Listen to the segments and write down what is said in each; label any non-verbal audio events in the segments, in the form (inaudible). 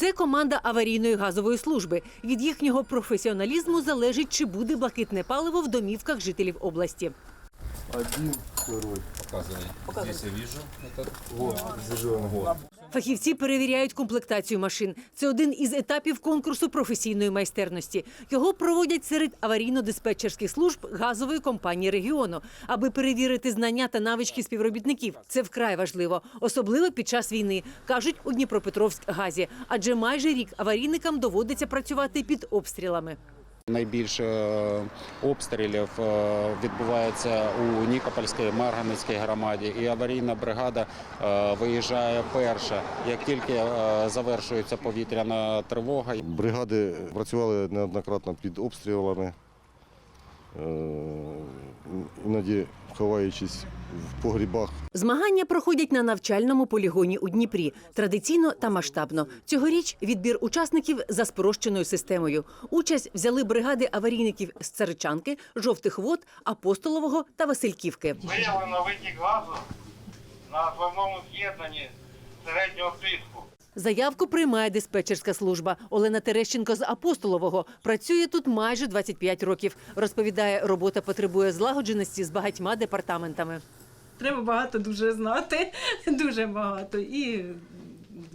Це команда аварійної газової служби. Від їхнього професіоналізму залежить, чи буде блакитне паливо в домівках жителів області. Один, второй. Показывай. Здесь я вижу. Это Вот, зажженный. Вот. Фахівці перевіряють комплектацію машин. Це один із етапів конкурсу професійної майстерності. Його проводять серед аварійно-диспетчерських служб газової компанії регіону, аби перевірити знання та навички співробітників. Це вкрай важливо, особливо під час війни, кажуть у Дніпропетровськ-газі. Адже майже рік аварійникам доводиться працювати під обстрілами. Найбільше е, обстрілів е, відбувається у Нікопольській Марганецькій громаді, і аварійна бригада е, виїжджає перша, як тільки завершується повітряна тривога. Бригади працювали неоднократно під обстрілами, іноді ховаючись в погрібах. Змагання проходять на навчальному полігоні у Дніпрі. Традиційно та масштабно. Цьогоріч відбір учасників за спрощеною системою. Участь взяли бригади аварійників з Царичанки, Жовтих Вод, Апостолового та Васильківки. Виявлено витік газу на основному з'єднанні середнього тиску. Заявку приймає диспетчерська служба. Олена Терещенко з Апостолового працює тут майже 25 років. Розповідає, робота потребує злагодженості з багатьма департаментами. Треба багато дуже знати, дуже багато. І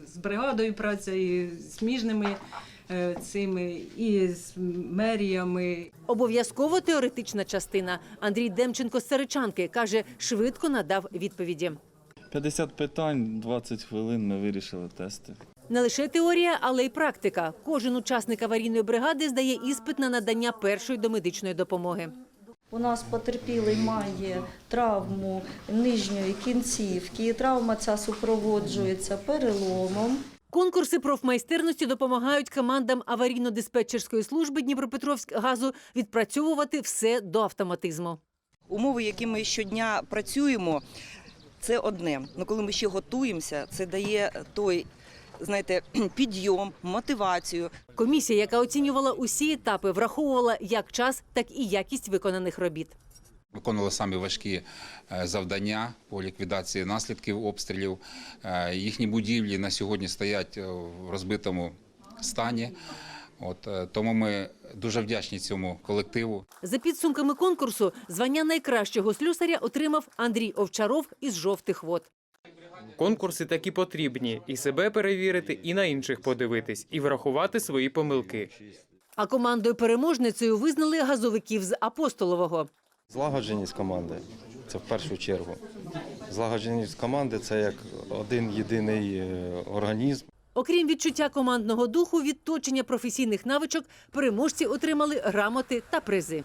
з бригадою праця, і з сміжними е, цими, і з меріями. Обов'язково теоретична частина. Андрій Демченко з Царичанки каже, швидко надав відповіді. 50 питань, 20 хвилин ми вирішили тести. Не лише теорія, але й практика. Кожен учасник аварійної бригади здає іспит на надання першої домедичної допомоги. У нас потерпілий має травму нижньої кінцівки. Травма ця супроводжується переломом. Конкурси профмайстерності допомагають командам аварійно-диспетчерської служби Дніпропетровськ-газу відпрацьовувати все до автоматизму. Умови, які ми щодня працюємо, це одне. Ну коли ми ще готуємося, це дає той, знаєте, (clears throat) підйом, мотивацію. Комісія, яка оцінювала усі етапи, враховувала як час, так і якість виконаних робіт. виконували самі важкі е, завдання по ліквідації наслідків обстрілів. Е, Їхні будівлі на сьогодні стоять е, в розбитому стані. От е, тому ми дуже вдячні цьому колективу. За підсумками конкурсу, звання найкращого слюсаря отримав Андрій Овчаров із жовтих вод. Конкурси такі потрібні і себе перевірити, і на інших подивитись, і врахувати свої помилки. А командою переможницею визнали газовиків з Апостолового. Злагодженість команди це в першу чергу. Злагодженість команди це як один єдиний е, організм. Окрім відчуття командного духу, відточення професійних навичок, переможці отримали грамоти та призи.